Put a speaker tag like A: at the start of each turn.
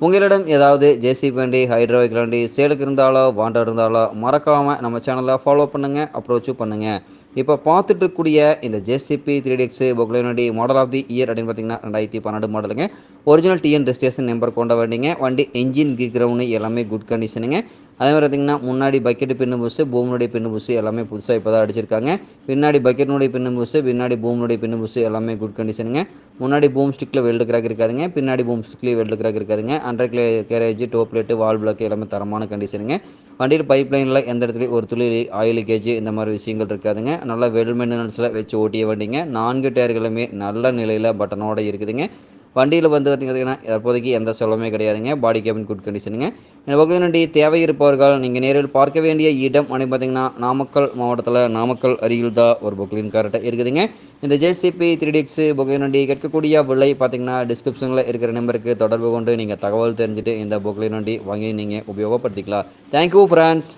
A: உங்களிடம் ஏதாவது ஜேசிபி வண்டி ஹைட்ரோவிக் வண்டி சேலுக்கு இருந்தாலோ வாண்டர் இருந்தாலோ மறக்காமல் நம்ம சேனலை ஃபாலோ பண்ணுங்கள் அப்ரோச்சும் பண்ணுங்கள் இப்போ பார்த்துட்டு இருக்கக்கூடிய இந்த ஜேசிபி த்ரீ டிஎக்ஸ் பொக்லைன் வண்டி மாடல் ஆஃப் தி இயர் அப்படின்னு பார்த்தீங்கன்னா ரெண்டாயிரத்தி பன்னெண்டு மாடலுங்க ஒரிஜினல் டிஎன் ரெஜிஸ்ட்ரேஷன் நம்பர் கொண்ட வண்டிங்க. வண்டி என்ஜின் கீ கிரவுண்டு எல்லாமே குட் கண்டிஷனுங்க அதே மாதிரி பார்த்திங்கன்னா முன்னாடி பக்கெட்டு பின்னு புஷு பூமனுடைய பின்னு புதுசு எல்லாமே புதுசாக இப்போ தான் அடிச்சிருக்காங்க. பின்னாடி பக்கெட்னுடைய பின்னு புதுசு பின்னாடி பூமனுடைய பின்னு புதுசு எல்லாமே குட் கண்டிஷனுங்க முன்னாடி பூம் ஸ்டிக்கில் வெல்டு கிராக் இருக்காதுங்க. பின்னாடி பூம் ஸ்டிக்லேயே வெல்டு கிராக் இருக்காதுங்க. Undercarriage top plate valve block எல்லாமே தரமான கண்டிஷனுங்க வண்டியில் பைப் லைனில் எந்த இடத்துலையும் ஒரு துளி ஆயில் லீக்கேஜ் இந்த மாதிரி விஷயங்கள் இருக்காதுங்க. நல்லா வெல் மெயின்டெனன்ஸில் வச்சு ஓட்டிய வண்டிங்க. நான்கு டயர்களுமே நல்ல நிலையில் பட்டனோட இருக்குதுங்க. வண்டியில் வந்து பார்த்திங்கன்னா தற்போதைக்கு எந்த செலவுமே கிடையாதுங்க. பாடி கேபின் குட் கண்டிஷனுங்க இந்த பகுதியினுடைய தேவை இருப்பவர்கள் நீங்கள் நேரில் பார்க்க வேண்டிய இடம் அப்படின்னு பார்த்தீங்கன்னா நாமக்கல் மாவட்டத்தில் நாமக்கல் அருகில் தான் ஒரு பொக்லின் கரெக்டாக இருக்குதுங்க. இந்த ஜேசிபி த்ரீ டிக்ஸ் பொக்லின் கேட்கக்கூடிய விலை பார்த்தீங்கன்னா டிஸ்கிரிப்ஷனில் இருக்கிற நம்பருக்கு தொடர்பு கொண்டு நீங்கள் தகவல் தெரிஞ்சுட்டு இந்த பொக்லின் வண்டி வாங்கி நீங்கள் உபயோகப்படுத்திக்கலாம். Thank you friends